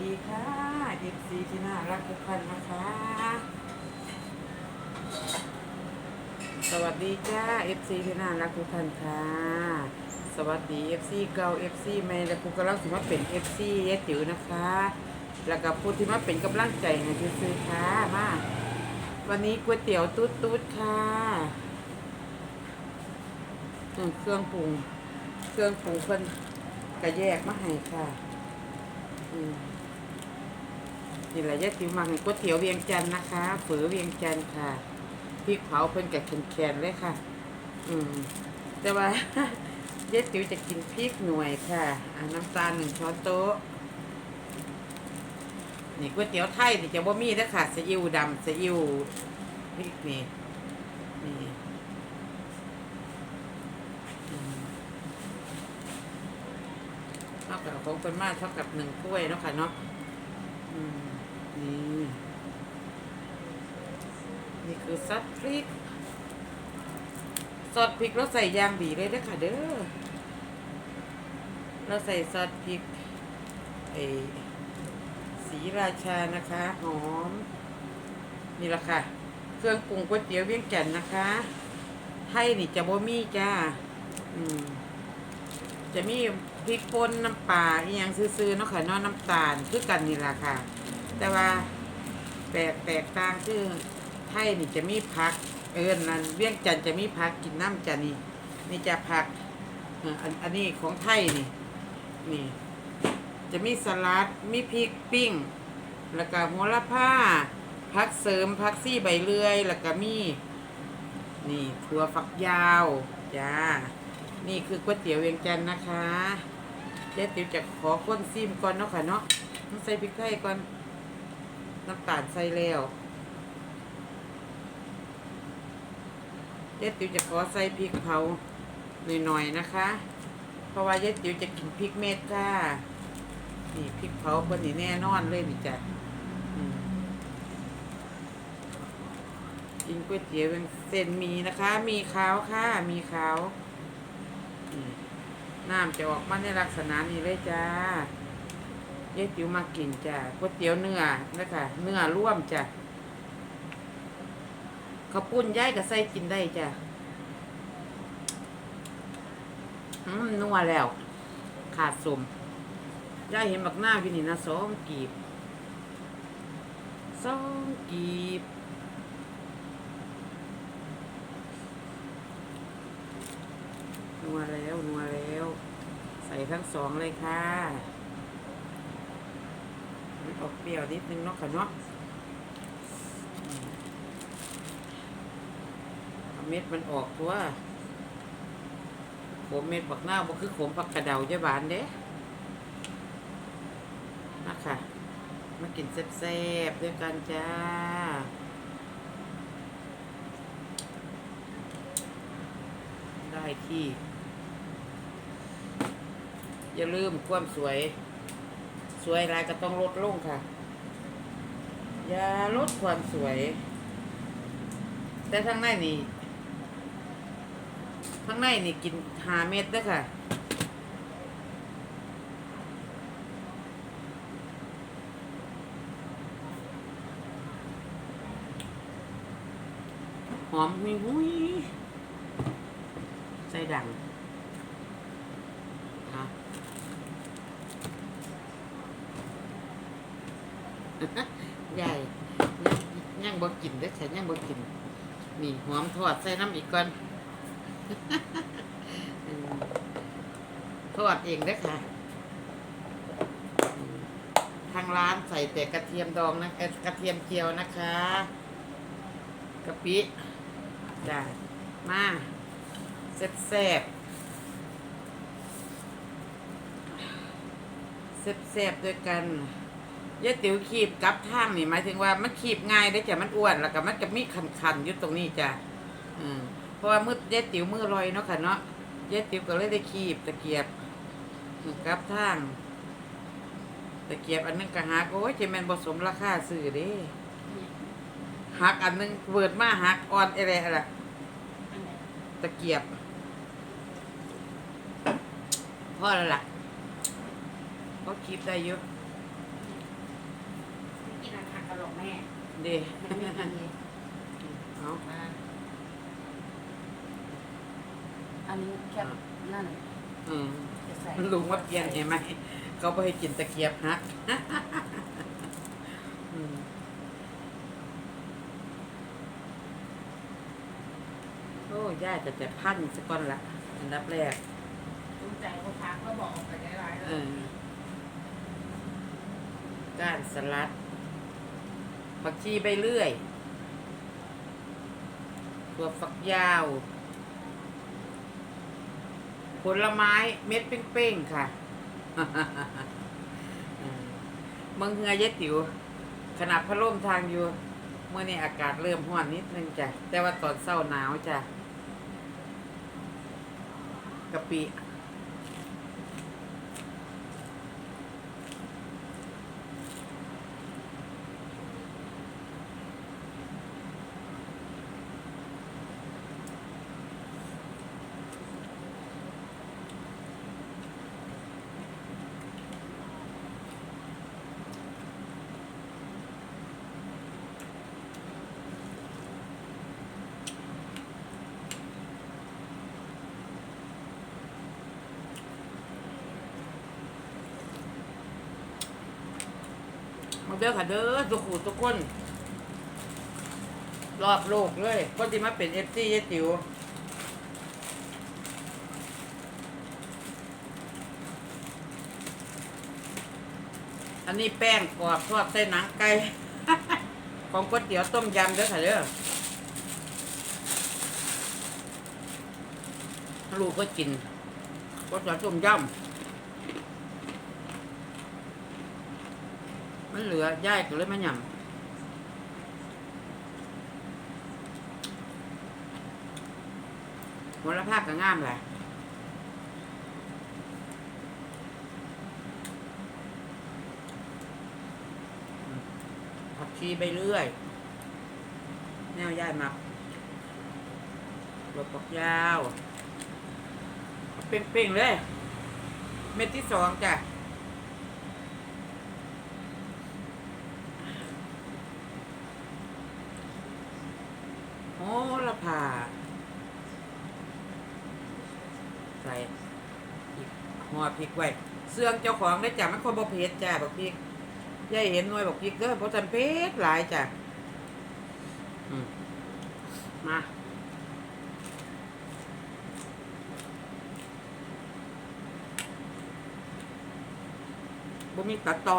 ดีค่ะเอฟซีที่น่ารักทุกท่านนะคะ สวัสดีจ้าเอฟซีที่น่ารักทุกท่านค่ะ สวัสดีเอฟซีเก่าเอฟซีใหม่และผู้กำลังสิมาเป็นเอฟซีเยติ๋วนะคะ แล้วก็ผู้ที่มาเป็นกำลังใจให้ซื้อค่ะมาวันนี้ก๋วยเตี๋ยวตุ๊ดตุ๊ดค่ะอืมเครื่องปรุง เครื่องปรุงเพิ่นก็แยกมาให้ค่ะ อืม นี่แหละยายติ๋วมาให้ก๋วยเตี๋ยวเวียงจันทร์นะคะฝือเวียงจันทร์ค่ะพริกเผาเพิ่นกับแข็งๆเลยค่ะ อืม แต่ว่ายายติ๋วจะกินพริกหน่วยค่ะอ่าน้ำตาลหนึ่งช้อนโต๊ะนี่ก๋วยเตี๋ยวไทยนี่จะบ่มีเด้อค่ะซีอิ๊วดำซีอิ๊วพริกนี่นี่อืมเท่ากับของคนมากเท่ากับหนึ่งถ้วยเนาะค่ะเนาะอืม นี่นี่คือซอสพริกซอสพริกเราใส่ยางดีเลยเด้ค่ะเด้อ เราใส่ซอสพริกไอสีราชานะคะหอม นี่ละค่ะ เครื่องปรุงก๋วยเตี๋ยวเวียงจันทน์นะคะไทยนี่จะบ่มีจ้า อืม จะมีพริกป่นน้ำปลาอีหยังซื้อๆเนาะค่ะเนาะน้ำตาลคือกันนี่ละค่ะ แต่ว่าแตกแตกต่างคือไทยนี่จะมีผัก เอิญนั่นเวียงจันทน์จะมีผักกินน้ำจันนี่นี่จะผักอันอันนี้ของไทยนี่นี่ จะมีสลัดมีพริกปิ้ง แล้วก็โหระพาผักเสริมผักซี่ใบเลื่อย แล้วก็มี นี่ถั่วฝักยาวจ้านี่คือก๋วยเตี๋ยวเวียงจันทน์นะคะเจ๊ติ๋วจะขอข้นซิมก่อนเนาะค่ะเนาะต้องใส่พริกไทยก่อน น้ำตาลใส่แล้วเจ๊ติ๋วจะขอใส่พริกเผาหน่อยๆนะคะ เพราะว่าเจ๊ติ๋วจะกินพริกเม็ดค่ะนี่พริกเผาคนนี่แน่นอนเลยนี่จ้ะกินก๋วยเตี๋ยวเป็นเส้นมีนะคะ มีขาวค่ะ มีขาวน้ำจะออกมาในลักษณะนี้เลยจ้า เย้ติ๋วมากินจ้าก๋วยเตี๋ยวเนื้อนะคะเนื้อร่วมจ้ะข้าวปุ้นย้ายก็ใส่กินได้จ้ะอืมนัวแล้ว ขาดสมย้ายเห็นบักหน้าพี่นี่นะสองกีบสองกีบนัวแล้วนัวแล้ว ใส่ทั้งสองเลยค่ะ มันออกเปรี้ยวนิดนึงเนาะค่ะเนาะเม็ดมันออกตัวขมเม็ดผักหน้าวบ่คือขมผักกระเดาเจ้าบานเด้นะคะมากินแซ่บๆด้วยกันจ้าได้ที่ อย่าลืมความสวย สวยอะไรก็ต้องลดลงค่ะ อย่าลดความสวย แต่ข้างในนี่ข้างในนี่กินหาเม็ดเด้อค่ะหอมหุยหุยใส่ดังฮะ ใหญ่ยังยังบ่กินเด้อฉันยังบ่กิน นี่หอมทอดใส่น้ำอีกก่อนทอดเองเด้ค่ะ ทางร้านใส่แต่กระเทียมดองนะเอกระเทียมเจียวนะคะกะปิจ้ามาแซ่บแซ่บแซ่บแซ่บด้วยกัน ยายติ๋วขีบกับทางนี่หมายถึงว่ามันขีบง่ายได้จ้ะมันอ้วนแล้วก็มันจะมีคันๆอยู่ตรงนี้จ้ะอืมเพราะว่ามือยายติ๋วมือลอยเนาะค่ะเนาะยายติ๋วก็เลยได้ขีบตะเกียบกับทางตะเกียบอันนึงก็หักโอ้ยเจแมนผสมราคาซื้อเด้หักอันนึงเวิร์ดมาหักอ่อนอะไรอะไรตะเกียบพอล้วล่ะก็คีบได้เยอะ กินอาหารกันหรอกแม่เด้มันไม่ดีเอามาอันนี้แค่นั่นอืมจะใส่ลุงว่าเปลี่ยนเห็นไหม เขาไปให้กินตะเกียบฮักอืมโอ้ย่าจะจะพันสักก้อนละอันดับแรกรู้ใจเขาพักก็บอกออกไปได้ไรเลเอยอก้านสลัด ผักชีใบเลื่อยตัวฝักยาว ผลไม้เม็ดเป้งๆค่ะมืองเฮือยะติ๋วขนาดพัดลมทางอยู่ เมื่อนี้อากาศเริ่มร้อนนิดนึงจ้ะ แต่ว่าตอนเช้าหนาวจ้ะกะปิ เด้อค่ะเด้อทุกคู่ทุกคน รอบโลกเลยคนที่มาเป็นเอฟซียายติ๋วอันนี้แป้งกรอบทอดใส่หนังไก่ของก๋วยเตี๋ยวต้มยำเด้อค่ะเด้อลูกก็กินก๋วยเตี๋ยวต้มยำ มันเหลือย่ายก็เลยมาหย่ำหัวลภาคก็งามแหละผักชีไปเรื่อย แนวย่ายมาหลบปักยาว เป่งๆเลย เม็ดที่สองจ้ะ โอ้ละผ่าใส่อีก ห่อพริกไว้เสื่องเจ้าของได้จ้ะมันคนบ่เผ็ดจ้ะบอกพริกยายเห็นหน่วยบอกพริกเด้อเพราะันเผ็ดหลายจ้ะมมาบ่มีตัดต่อ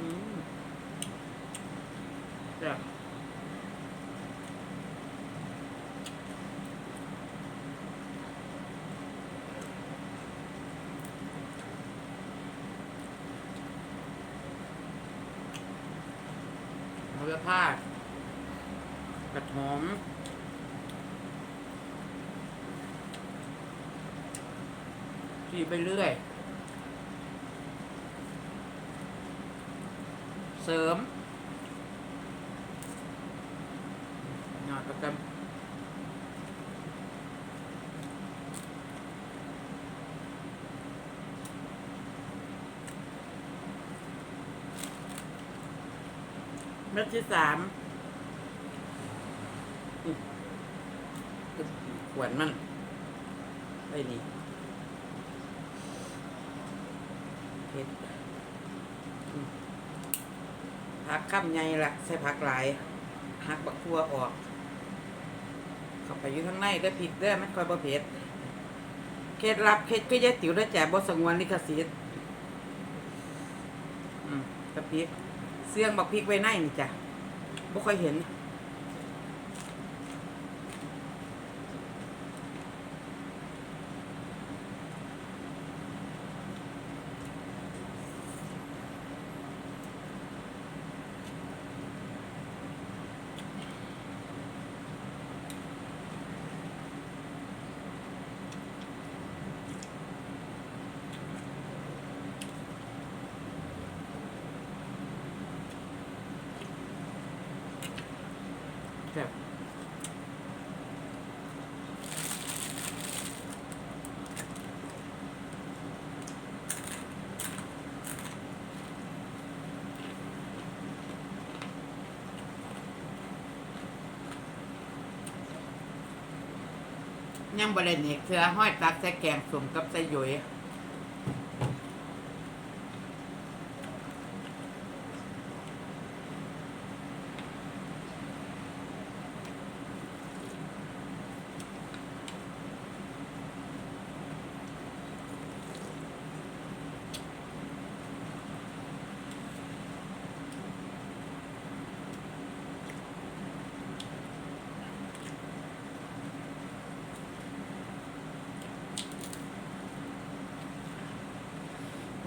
มแซ่บ มูลค่ากระหอมจีไปเรื่อย เสริมหนาประกัน เม็ดที่สามขวนมันไอ้นี่เผ็ดผักข้ามใหญ่ละใส่ผักหลายหักบักทั่วออก เข้าไปอยู่ข้างในได้อพริกได้ไม่ค่อยบ่เผ็ดเคล็ดลับเคล็ดก็ยายติ๋วได้แจกบ่สงวนลิขสิทธิ์อืมกะพริ เสียงบักพริกไว้ในนี่จ้ะบ่ค่อยเห็น ยังบริเนกเสือห้อยตักใส่แกงสมกับใส่หยอย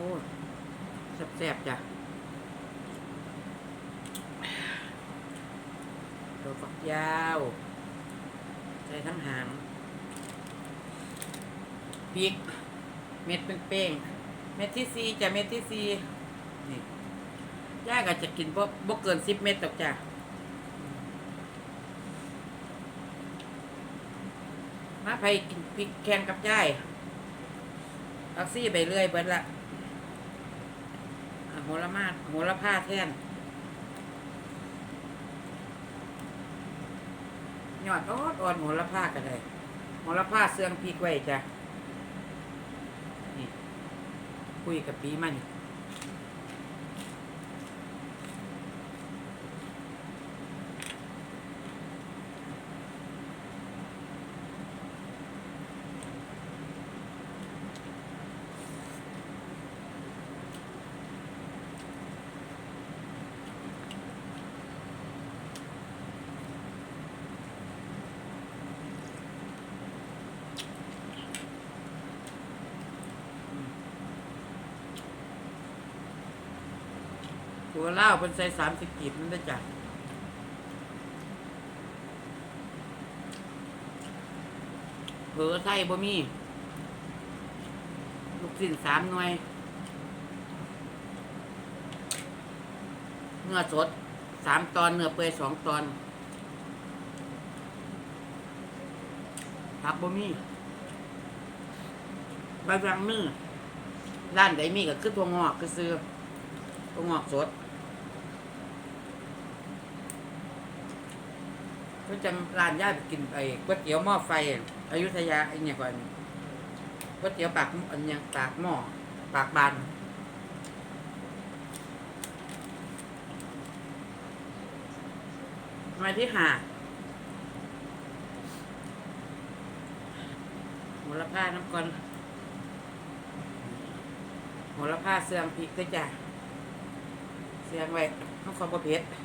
โอ้แซ่บๆจ้ะตัวฝักยาวใส่ทั้งหางพริก เม็ดเป้งๆเม็ดที่สี่จ้ะเม็ดที่สี่นี่ย่าก็จะกินบ่บ่เกินสิบเม็ดตกจ้ะมาไปกินพริกแข่งกับย่ายอักซี่ไปเรื่อยเบิดละ หระมาโหระพาแท่นยอดอ่อนอ่อนโหระพากันเลยโหระพาเสื่องพีกไว้จ้ะนี่คุยกับปีมัน วเล่าวเป็นใส่สามสิบกีบนั่นได้จ้ะเผลอไทยบ่มี ลูกสิ้นสามหน่วย เนื้อสดสามตอน เนื้อเปื่อยสองตอนผักบ่มีใบรังมือร้านใดมีก็คือตัวงอกคือซื้อก็งอกสด ก็จำร้านย่าไปกินไอ้ก๋วยเตี๋ยวหม้อไฟอยุธยาไอ้เนี่ยก่อนก๋วยเตี๋ยวปากอันยังปากหม้อปากบานมาที่หาโหระพาน้ำก่อนโหระพาเสื่อมพริกด้วยจ้ะเสียงไว้ข้าวคอประเภทแบบ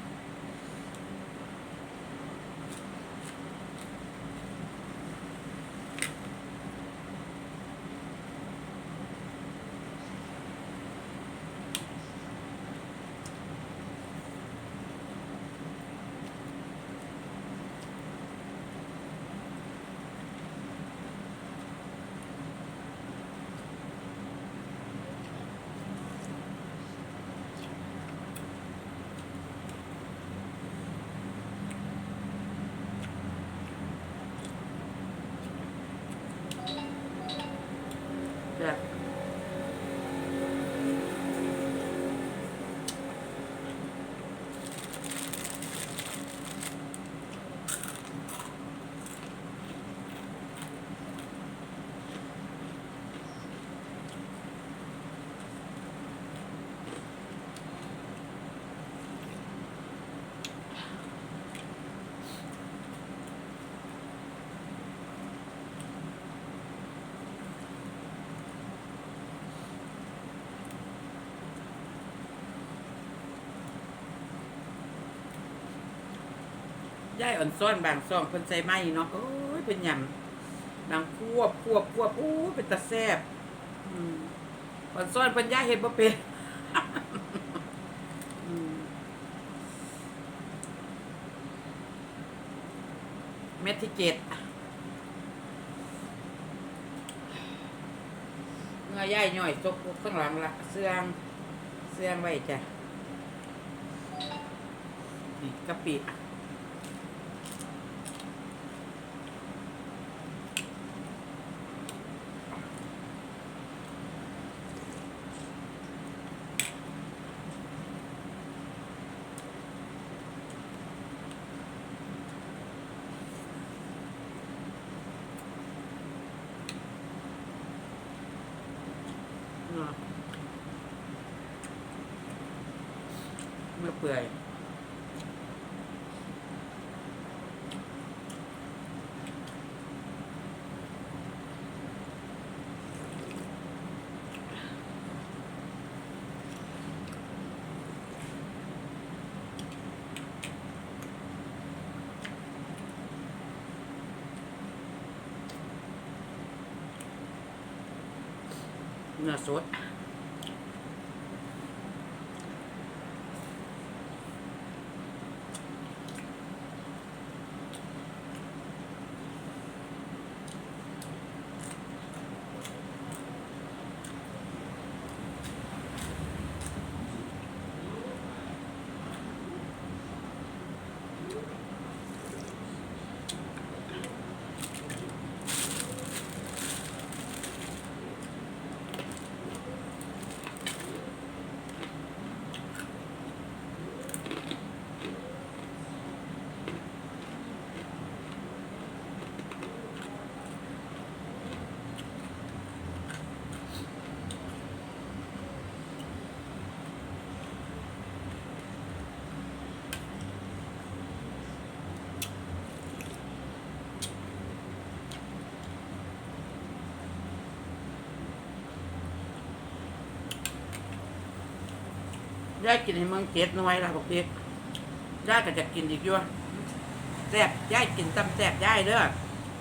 ย่อ่อนซ้อนบางซ่องเพิ่นใส่ไม้เนาะโอ้ยเป็นหยำนางควบควบควบโอ้เป็นตาแซบอ่อนซ้อนเพิ่นย่าเฮ็ดบ่เป็นเม็ดที่เจ็ดเงยย่ายย่อยซกข้างหลังละเสื่องเสื่องไว้จ้ะนี่กะปิเเปื่อยเนื้อสด ได้กินให้เมืองเจ็ดหน่วยละบอกเด็กได้ก็จะกินอีกอยู่แซ่บย่ายกินตำแซ่บย่ายเด้อ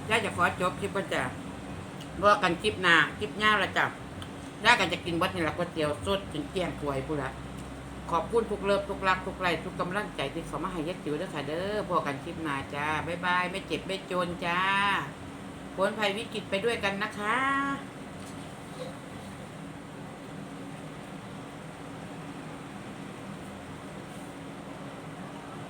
ย่ายจะขอจบคลิปก็จะรอกันคลิปหน้าคลิปหน้าละจ้ะได้ก็จะกินวัดนี่ละก๋วยเตี๋ยวสดจนเกลี้ยงถ้วยพูดละขอบคุณทุกเลิฟทุกรักทุกไลค์ทุกกำลังใจที่เขามาให้ยัดจิ๋วด้อค่ะเด้อพอกันคลิปหน้าจ้าบ๊ายบายไม่เจ็บไม่จนจ้าพ้นภัยวิกฤตไปด้วยกันนะคะ